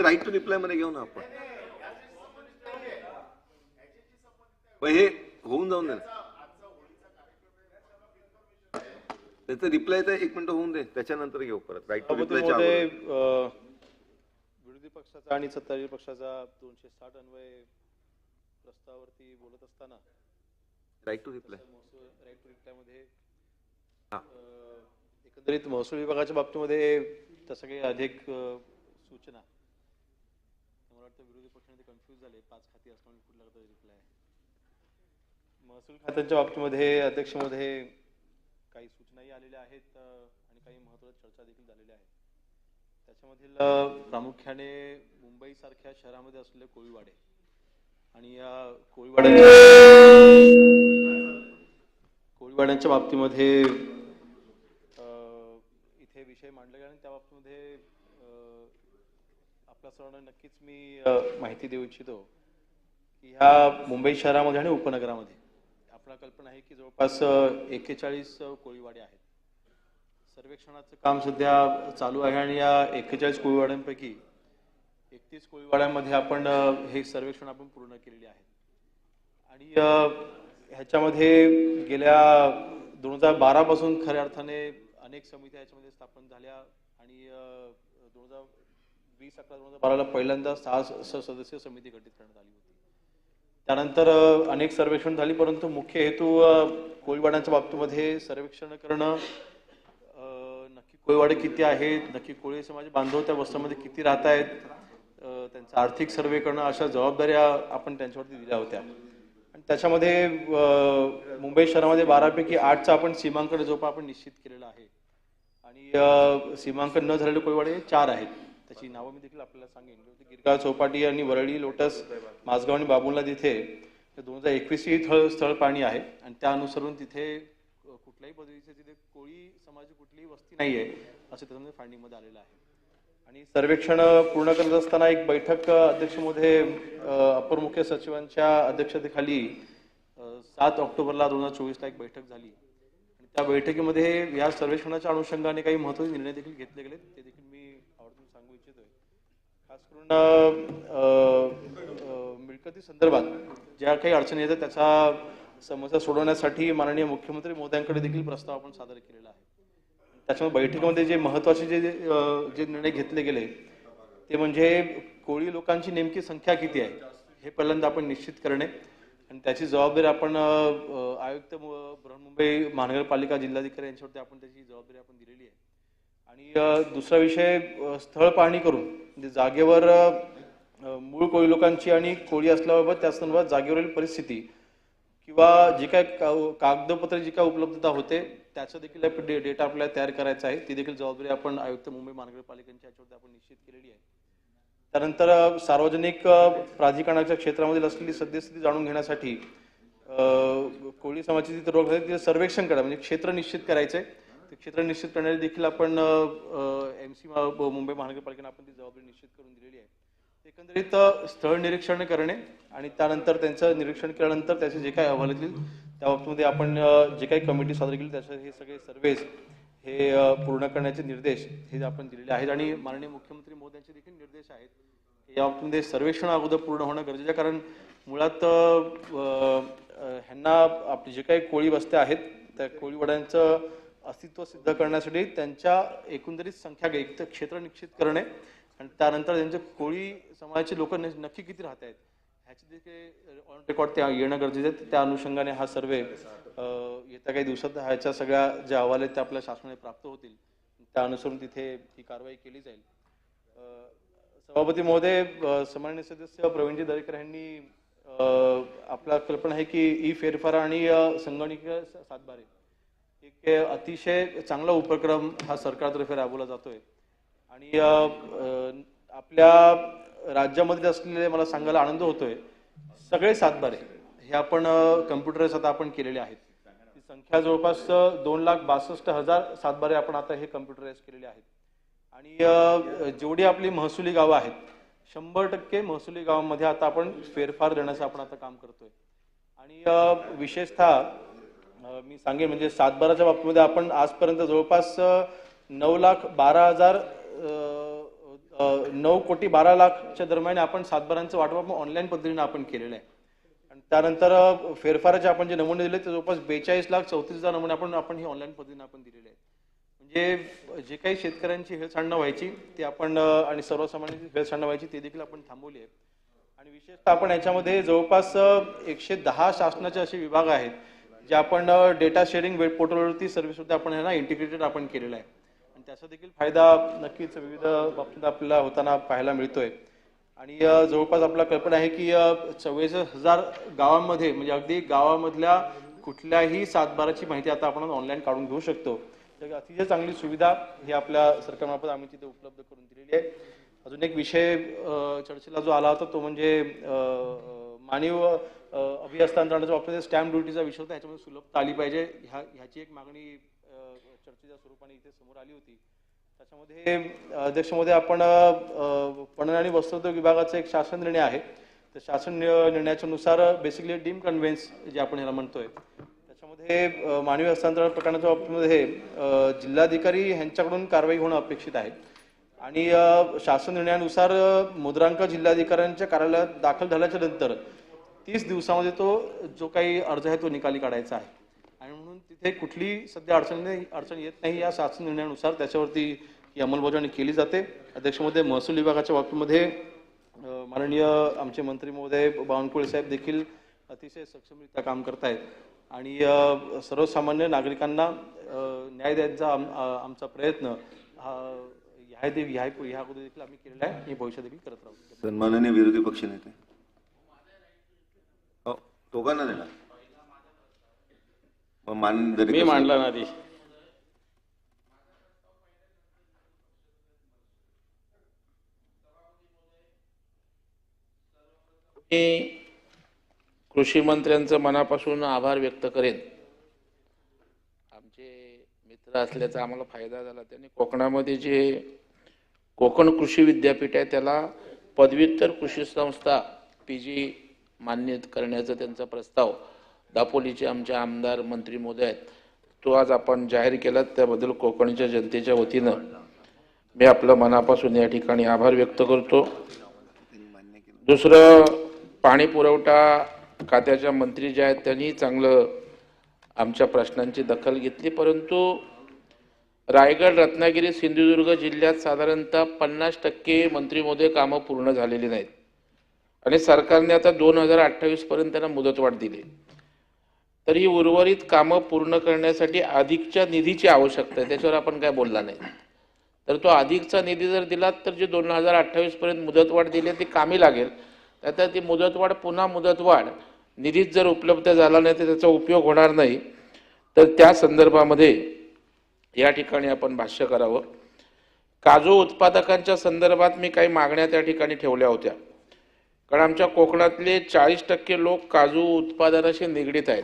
Right to रिप्लायमध्ये घेऊ ना आपण पण हे होऊन जाऊन दे. त्याचं रिप्लाय तर एक मिनिट होऊन दे त्याच्यानंतर घेऊ परत राईट टू. अ, विरोधी पक्षाचा आणि सत्ताधारी पक्षाचा दोनशे साठ अन्वय प्रस्तावावरती बोलत असताना right to reply right to रिप्लायमध्ये हा. अ, एकंदरीत महसूल विभागाच्या बाबतीमध्ये तसं काही अधिक सूचना वाटतं विरोधी पक्षामध्ये कन्फ्यूज झाले. पाच खाती असल्यामुळे कुठला रिप्लाय महसूल खात्याच्या बाबतीमध्ये अध्यक्षमध्ये काही सूचनाही आलेल्या आहेत आणि काही महत्त्वाच्या चर्चा देखील झालेल्या आहेत. त्याच्यामधील प्रामुख्याने मुंबई सारख्या शहरामध्ये असलेले कोळीवाडे आणि या कोळीवाड्यांच्या कोळीवाड्यांच्या बाबतीमध्ये इथे विषय मांडले गेले आणि त्या बाबतीमध्ये अ, सर्वांना नक्कीच मी माहिती देऊ इच्छितो की ह्या मुंबई शहरामध्ये आणि उपनगरामध्ये आपला कल्पना आहे की जवळपास एक्केचाळीस कोळीवाडे आहेत. सर्वेक्षणाचं काम सध्या चालू आहे आणि या एक्केचाळीस कोळीवाड्यांपैकी एकतीस कोळीवाड्यांमध्ये आपण हे सर्वेक्षण आपण पूर्ण केलेले आहे आणि ह्याच्यामध्ये गेल्या दोन हजार बारापासून खऱ्या अर्थाने अनेक समित्या याच्यामध्ये स्थापन झाल्या आणि दोन हजार वीस अकरा दोन हजार बाराला पहिल्यांदा सहा स- सदस्यीय समिती गठीत करण्यात आली होती. त्यानंतर अनेक सर्वेक्षण झाली परंतु मुख्य हेतू कोळीवाड्यांच्या बाबतीमध्ये सर्वेक्षण करणं नक्की कोळीवाडे किती आहेत नक्की कोळी समाज बांधव त्या वस्त्रामध्ये किती राहत आहेत त्यांचा आर्थिक सर्वे करणं अशा जबाबदाऱ्या आपण त्यांच्यावरती दिल्या होत्या. आणि त्याच्यामध्ये मुंबई शहरामध्ये बारापैकी आठचा आपण सीमांकन जोपा आपण निश्चित केलेला आहे. आणि सीमांकन न झालेले कोळीवाडे चार आहेत. त्याची नावं मी देखील आपल्याला सांगेन. गिरगाव चौपाटी आणि वरळी लोटस माझगाव आणि बाबुलला तिथे दोन हजार एकवीस ही स्थळ स्थळ पाणी आहे. आणि त्या अनुसरून तिथे कुठल्याही पद्धतीचे तिथे कोळी समाजाची कुठलीही वस्ती नाही आहे असं त्याच्यामध्ये म्हणजे फायंडिंगमध्ये आलेलं आहे. आणि सर्वेक्षण पूर्ण करत असताना एक बैठक अध्यक्षमध्ये अपर मुख्य सचिवांच्या अध्यक्षतेखाली सात ऑक्टोबरला दोन हजार चोवीसला एक बैठक झाली. आणि त्या बैठकीमध्ये या सर्वेक्षणाच्या अनुषंगाने काही महत्त्वाचे निर्णय देखील घेतले गेले ते देखील मी आवर्जून सांगू इच्छितोय खास करून मिळकती संदर्भात ज्या काही अडचणी येतात त्याचा समस्या सोडवण्यासाठी माननीय मुख्यमंत्री मोद्यांकडे देखील प्रस्ताव आपण सादर केलेला आहे. त्याच्यामुळे बैठकीमध्ये जे महत्त्वाचे जे जे निर्णय घेतले गेले ते म्हणजे कोळी लोकांची नेमकी संख्या किती आहे हे पहिल्यांदा आपण निश्चित करणे. आणि त्याची जबाबदारी आपण आयुक्त बृहन्मुंबई महानगरपालिका जिल्हाधिकारी यांच्यावरती आपण त्याची जबाबदारी आपण दिलेली आहे. आणि दुसरा विषय स्थळ पाहणी करून म्हणजे जागेवर मूळ कोळी लोकांची आणि कोळी असल्याबाबत त्या संदर्भात जागेवरील परिस्थिती. किंवा जे काय का- कागदपत्रे जी काय उपलब्धता होते त्याचं देखील डे- डेटा आपल्याला तयार करायचा आहे. ती देखील जबाबदारी आपण आयुक्त मुंबई महानगरपालिकांच्या याच्यावरती आपण निश्चित केलेली आहे. त्यानंतर सार्वजनिक प्राधिकरणाच्या क्षेत्रामधील असलेली सद्यस्थिती जाणून घेण्यासाठी कोळी समाजाची जिथे रोग झाले सर्वेक्षण करा म्हणजे क्षेत्र निश्चित करायचे ते क्षेत्र निश्चित प्रणाली देखील आपण एम सी मुंबई महानगरपालिकेने आपण ती जबाबदारी निश्चित करून दिलेली आहे. एकंदरीत स्थळ निरीक्षण करणे आणि त्यानंतर त्यांचं निरीक्षण केल्यानंतर त्याचे जे काही अहवाल येतील त्या बाबतीमध्ये आपण जे काही कमिटी सादर केली त्याचे हे सगळे सर्वेज हे पूर्ण करण्याचे निर्देश हे आपण दिलेले आहेत. आणि माननीय मुख्यमंत्री मोदी यांचे देखील निर्देश आहेत. या बाबतीमध्ये सर्वेक्षण अगोदर पूर्ण होणं गरजेचं आहे. कारण मुळात ह्यांना आपली जे काही कोळी वस्त्या आहेत त्या कोळीवड्यांचं अस्तित्व सिद्ध करण्यासाठी त्यांच्या एकंदरीत संख्या एक तर क्षेत्र निश्चित करणे आणि त्यानंतर त्यांचे कोळी समाजाचे लोक नक्की किती राहत आहेत ह्याची देखील ऑन रेकॉर्ड त्या येणं गरजेचं आहे. त्या अनुषंगाने हा सर्वे येत्या काही दिवसात ह्याच्या सगळ्या ज्या अहवाल आहेत त्या आपल्या शासनाने प्राप्त होतील. त्या अनुसरून तिथे ही कारवाई केली जाईल. सभापती महोदय सामान्य सदस्य प्रवीणजी दरेकर यांनी आपला कल्पना आहे की ई फेरफार आणि संगणकीय सातबारे एक अतिशय चांगला उपक्रम हा सरकारतर्फे राबवला जातोय. आणि आपल्या राज्यामध्ये असलेले मला सांगायला आनंद होतोय. सगळे सातबारे हे आपण कम्प्युटर आता आपण केलेले आहेत. ती संख्या जवळपास दोन लाख बासष्ट हजार सातबारे आपण आता हे कम्प्युटराईज केलेले आहेत. आणि जेवढी आपली महसुली गावं आहेत शंभर टक्के महसुली गावांमध्ये आता आपण फेरफार देण्याचं आपण आता काम करतोय. आणि विशेषतः मी सांगेन म्हणजे सातबाराच्या बाबतीमध्ये आपण आजपर्यंत जवळपास नऊ लाख बारा हजार नऊ कोटी बारा लाखच्या दरम्यान आपण सातबारांचं वाटप ऑनलाईन पद्धतीने आपण केलेलं आहे. आणि त्यानंतर फेरफाराचे आपण जे नमुने दिले ते जवळपास बेचाळीस लाख चौतीस हजार नमुने आपण आपण हे ऑनलाईन पद्धतीने आपण दिलेले आहेत. म्हणजे जे काही शेतकऱ्यांची हेळसांडणं व्हायची ते आपण आणि सर्वसामान्यांची हेळसांडणं व्हायची ते देखील आपण थांबवली आहे आणि विशेषतः आपण याच्यामध्ये जवळपास एकशे दहा शासनाचे असे विभाग आहेत. जे आपण डेटा शेअरिंग वेब पोर्टलवरती सर्व्हिस सुद्धा आपण ह्यांना इंटिग्रेटेड आपण केलेला आहे. आणि त्याचा देखील फायदा नक्कीच विविध बाबतीत आपल्याला होताना पाहायला मिळतोय. आणि जवळपास आपला कल्पना आहे की चव्वेचाळीस हजार गावांमध्ये म्हणजे अगदी गावामधल्या कुठल्याही सातबाराची माहिती आता आपण ऑनलाईन काढून घेऊ शकतो. तर अतिशय चांगली सुविधा ही आपल्या सरकारमार्फत आम्ही तिथे उपलब्ध करून दिलेली आहे. अजून एक विषय चर्चेला जो आला होता तो म्हणजे मानव अभिहस्तांतरणाच्या बाबतीत स्टॅम्प ड्युटीचा विषय होता ह्याच्यामध्ये सुलभता आली पाहिजे. ह्या ह्याची एक मागणी चर्चेच्या स्वरूपाने इथे समोर आली होती. त्याच्यामध्ये अध्यक्षमध्ये आपण पणन आणि वस्त्रोद्योग विभागाचा एक शासन निर्णय आहे. तर शासन नि- निर्णयाच्या नुसार बेसिकली डीम कन्व्हेन्स जे आपण ह्याला म्हणतोय त्याच्यामध्ये मानवी हस्तांतरण प्रकरणाच्या बाबतीमध्ये जिल्हाधिकारी यांच्याकडून कारवाई होणं अपेक्षित आहे. आणि शासन निर्णयानुसार मुद्रांक जिल्हाधिकाऱ्यांच्या कार्यालयात दाखल झाल्याच्यानंतर तीस दिवसामध्ये तो जो काही अर्ज आहे तो निकाली काढायचा आहे. आणि म्हणून तिथे कुठली सध्या अडचण नाही अडचण येत नाही या शासन निर्णयानुसार त्याच्यावरती ही अंमलबजावणी केली जाते. अध्यक्षमध्ये महसूल विभागाच्या बाबतीमध्ये माननीय आमचे मंत्री महोदय बावनकुळे साहेब देखील अतिशय सक्षमरित्या काम करतायत. आणि सर्वसामान्य नागरिकांना न्याय द्यायचा आम- आमचा प्रयत्न हा ह्या ह्या ह्या अगोदर देखील आम्ही केलेला आहे. आणि भविष्यात देखील करत राहू. सन्माननीय विरोधी पक्षनेते हो दोघांना मग मान जरी मी कसं- मांडला ना आधी. मी कृषी मंत्र्यांचं मनापासून आभार व्यक्त करेन. आमचे मित्र असल्याचा आम्हाला फायदा झाला. त्यांनी कोकणामध्ये जे कोकण कृषी विद्यापीठ आहे त्याला पदव्युत्तर कृषी संस्था पी जी मान्य करण्याचा त्यांचा प्रस्ताव दापोलीचे आमचे आमदार मंत्री मोदय आहेत. तो आज आपण जाहीर केला त्याबद्दल कोकणच्या जनतेच्या वतीनं मी आपलं मनापासून या ठिकाणी आभार व्यक्त करतो. दुसरं पाणी पुरवठा खात्याच्या मंत्री जे आहेत त्यांनी चांगलं आमच्या प्रश्नांची दखल घेतली परंतु रायगड रत्नागिरी सिंधुदुर्ग जिल्ह्यात साधारणतः पन्नास टक्के मंत्री कामं पूर्ण झालेली नाहीत. आणि सरकारने आता दोन हजार अठ्ठावीस पर्यंत त्यांना मुदतवाढ दिली. तर ही उर्वरित कामं पूर्ण करण्यासाठी अधिकच्या निधीची आवश्यकता आहे त्याच्यावर आपण काय बोलला नाही. तर तो अधिकचा निधी जर दिला तर जे दोन हजार अठ्ठावीस पर्यंत मुदतवाढ दिली ती कामी लागेल. आता ती मुदतवाढ पुन्हा मुदतवाढ निधीच जर उपलब्ध झाला नाही तर त्याचा उपयोग होणार नाही. तर त्या संदर्भामध्ये या ठिकाणी आपण भाष्य करावं. काजू उत्पादकांच्या संदर्भात मी काही मागण्या त्या ठिकाणी ठेवल्या होत्या. कारण आमच्या कोकणातले चाळीस टक्के लोक काजू उत्पादनाशी निगडीत आहेत.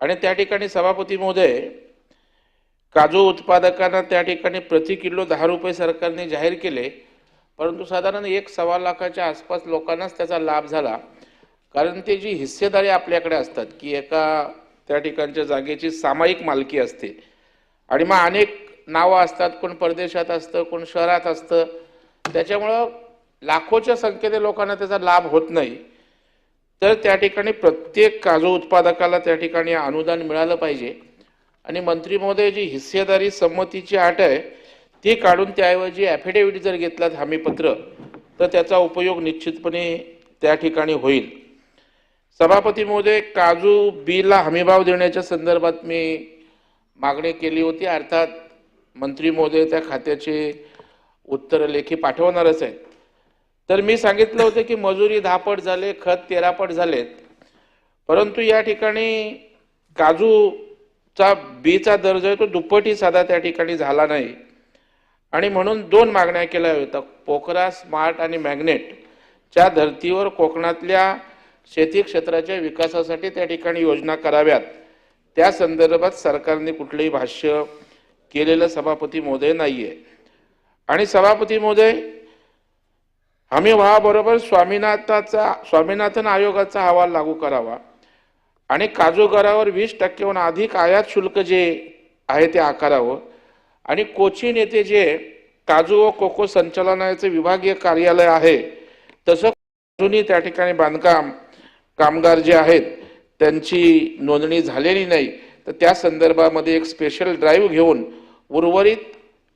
आणि त्या ठिकाणी सभापती महोदय काजू उत्पादकांना त्या ठिकाणी प्रति किलो दहा रुपये सरकारने जाहीर केले. परंतु साधारण एक सव्वा लाखाच्या आसपास लोकांनाच त्याचा लाभ झाला. कारण ते जी हिस्सेदारी आपल्याकडे असतात की एका त्या ठिकाणच्या जागेची सामायिक मालकी असते. आणि मग अनेक नावं असतात कोण परदेशात असतं कोण शहरात असतं. त्याच्यामुळं लाखोच्या संख्येने लोकांना त्याचा लाभ होत नाही. तर त्या ठिकाणी प्रत्येक काजू उत्पादकाला त्या ठिकाणी अनुदान मिळालं पाहिजे. आणि मंत्री महोदय जी हिस्सेदारी संमतीची अट आहे ती काढून त्याऐवजी ॲफिडेव्हिट जर घेतलात हमीपत्र तर त्याचा उपयोग निश्चितपणे त्या ठिकाणी होईल. सभापती महोदय काजू बीला हमीभाव देण्याच्या संदर्भात मी मागणी केली होती. अर्थात मंत्री महोदय त्या खात्याचे उत्तर लेखी पाठवणारच आहेत. तर मी सांगितलं होतं की मजुरी दहा पट झाले खत तेरा पट झालेत. परंतु या ठिकाणी काजूचा बीचा दर्जा आहे तो दुप्पटी साधा त्या ठिकाणी झाला नाही. आणि म्हणून दोन मागण्या केल्या होत्या. पोखरा स्मार्ट आणि मॅग्नेटच्या धर्तीवर कोकणातल्या शेती क्षेत्राच्या विकासासाठी त्या ठिकाणी योजना कराव्यात. त्या संदर्भात सरकारने कुठलंही भाष्य केलेलं सभापती महोदय नाहीये. आणि सभापती महोदय हमी व्हाबरोबर स्वामीनाथाचा स्वामीनाथन आयोगाचा अहवाल लागू करावा. आणि काजूगरावर वीस टक्क्याहून अधिक आयात शुल्क जे आहे ते आकारावं. आणि कोचीन येथे जे काजू व कोको संचालनालयाचे विभागीय कार्यालय आहे तसं अजूनही त्या ठिकाणी बांधकाम कामगार जे आहेत त्यांची नोंदणी झालेली नाही. तर त्या संदर्भामध्ये एक स्पेशल ड्राईव्ह घेऊन उर्वरित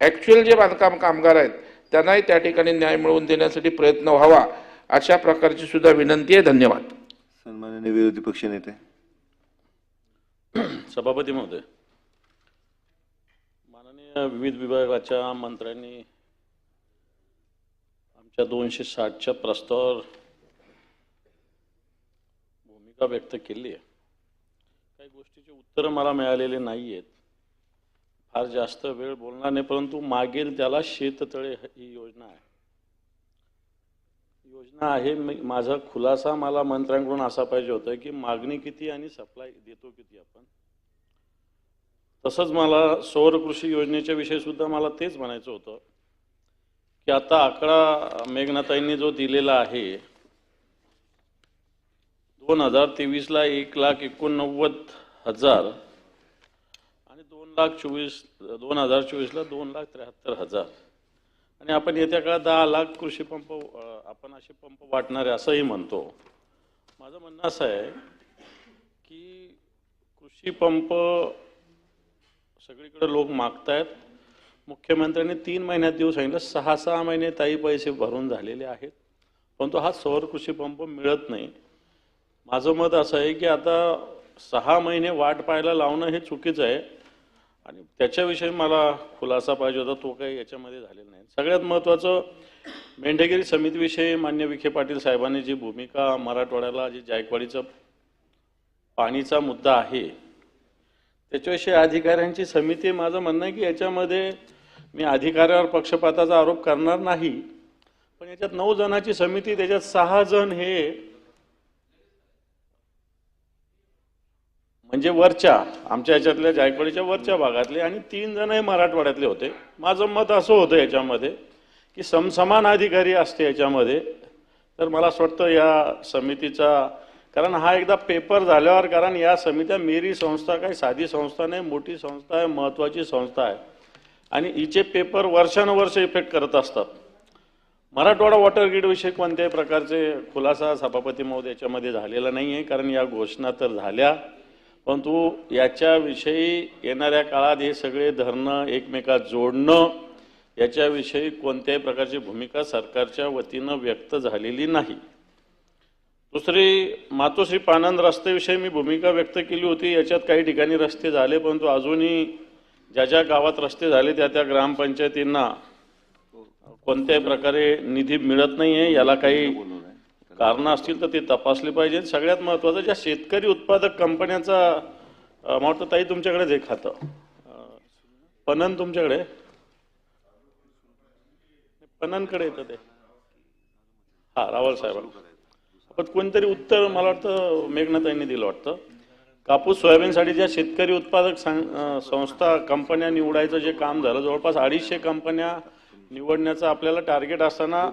ॲक्च्युअल जे बांधकाम कामगार आहेत त्यांनाही त्या ठिकाणी न्याय मिळवून देण्यासाठी प्रयत्न व्हावा अशा प्रकारची सुद्धा विनंती आहे. धन्यवाद. सन्माननीय विरोधी पक्ष नेते. सभापती महोदय माननीय विविध विभागाच्या मंत्र्यांनी आमच्या दोनशे साठच्या प्रस्तावावर भूमिका व्यक्त केली आहे. काही गोष्टीची उत्तरं मला मिळालेली नाही आहेत फार जास्त वेळ बोलणार नाही परंतु मागील त्याला शेततळे ही योजना आहे. योजना आहे माझा खुलासा मला मंत्र्यांकडून असा पाहिजे होता की मागणी किती आणि सप्लाय देतो किती आपण. तसंच मला सौर कृषी योजनेच्या विषयी सुद्धा मला तेच म्हणायचं होतं की आता आकडा मेघनाताईंनी जो दिलेला आहे दोन हजार तेवीसला एक लाख एकोणनव्वद हजार दोन लाख चोवीस दोन हजार चोवीसला दोन लाख त्र्याहत्तर हजार. आणि आपण येत्या काळात दहा लाख कृषी पंप आपण असे पंप वाटणारे असंही म्हणतो. माझं म्हणणं असं आहे की कृषी पंप सगळीकडे लोक मागतायत. मुख्यमंत्र्यांनी तीन महिन्यात देऊ सांगितलं सहा सहा महिने ताई पैसे भरून झालेले आहेत. परंतु हा सौर कृषी पंप मिळत नाही. माझं मत असं आहे की आता सहा महिने वाट पाहायला लावणं हे चुकीचं आहे. आणि त्याच्याविषयी मला खुलासा पाहिजे होता तो काही याच्यामध्ये झालेला नाही. सगळ्यात महत्त्वाचं मेंढेगिरी समितीविषयी मान्य विखे पाटील साहेबांनी जी भूमिका मराठवाड्याला जी जायकवाडीचं पाणीचा मुद्दा आहे त्याच्याविषयी अधिकाऱ्यांची समिती माझं म्हणणं आहे की याच्यामध्ये मी अधिकाऱ्यावर पक्षपाताचा आरोप करणार नाही पण याच्यात नऊ जणांची समिती त्याच्यात सहा जण हे म्हणजे वरच्या आमच्या याच्यातल्या जायकवाडीच्या वरच्या भागातले आणि तीन जण हे मराठवाड्यातले होते. माझं मत असं होतं याच्यामध्ये की समसमान अधिकारी असते याच्यामध्ये. तर मला असं वाटतं या समितीचा कारण हा एकदा पेपर झाल्यावर कारण या समित्या मेरी संस्था काही साधी संस्था नाही मोठी संस्था आहे महत्त्वाची संस्था आहे. आणि हिचे पेपर वर्षानुवर्ष इफेक्ट करत असतात. मराठवाडा वॉटर ग्रीडविषयी कोणत्याही प्रकारचे खुलासा सभापती महोदय याच्यामध्ये झालेला नाही आहे कारण या घोषणा तर झाल्या. परंतु याच्याविषयी येणाऱ्या काळात हे सगळे धरणं एकमेकात जोडणं याच्याविषयी कोणत्याही प्रकारची भूमिका सरकारच्या वतीनं व्यक्त झालेली नाही. दुसरी मातोश्री पानंद रस्त्याविषयी मी भूमिका व्यक्त केली होती. याच्यात काही ठिकाणी रस्ते झाले परंतु अजूनही ज्या ज्या गावात रस्ते झाले त्या त्या ग्रामपंचायतींना कोणत्याही प्रकारे निधी मिळत नाही आहे याला काही कारणं असतील तर ते तपासली पाहिजेत. सगळ्यात महत्त्वाचं ज्या शेतकरी उत्पादक कंपन्यांचा मला वाटतं ताई तुमच्याकडेच हे खातं. पणन तुमच्याकडे? पणनकडे येतं ते. हा रावळ साहेबांना पण कोणतरी उत्तर मला वाटतं मेघनाताईंनी दिलं वाटतं. कापूस सोयाबीनसाठी ज्या शेतकरी उत्पादक संस्था कंपन्या निवडायचं जे काम झालं जवळपास अडीचशे कंपन्या निवडण्याचं आपल्याला टार्गेट असताना